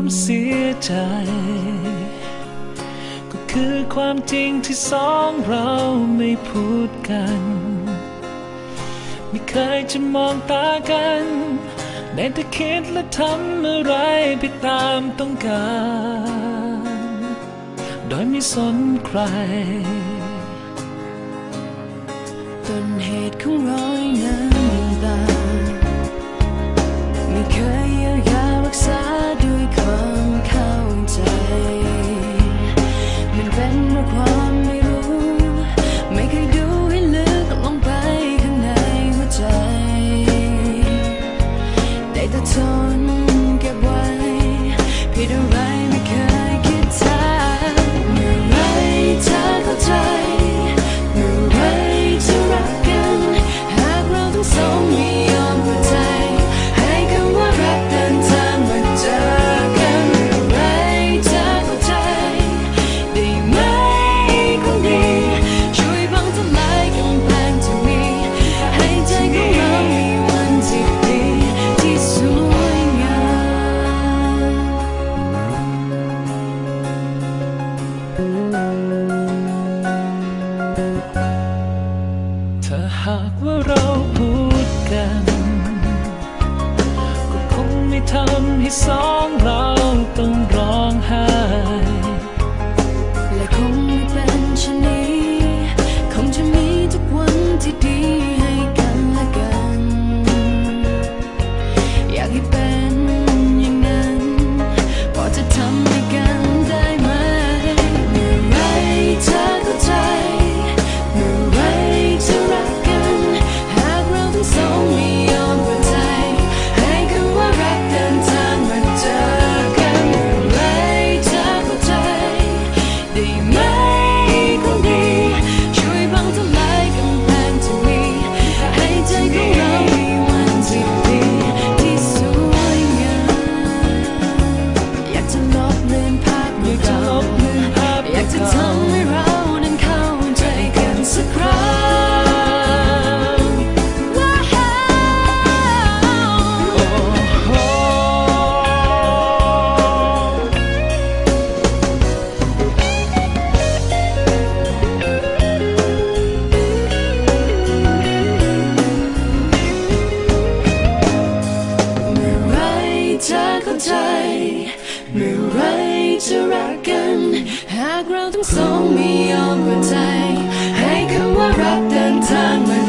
ความเสียใจ ก็คือความจริงที่สองเราไม่พูดกัน ไม่เคยจะมองตากันได้แต่คิดและทำอะไรไปตามต้องการ โดยไม่สนใครต้นเหตุของรอยน้ำตา แต่ทนเก็บไว้ผิดอะไร autumn his song me. เมื่อไรจะรักกัน หากเราทั้งสองไม่ยอมเปิดใจ ให้คำว่ารักเดินทางมา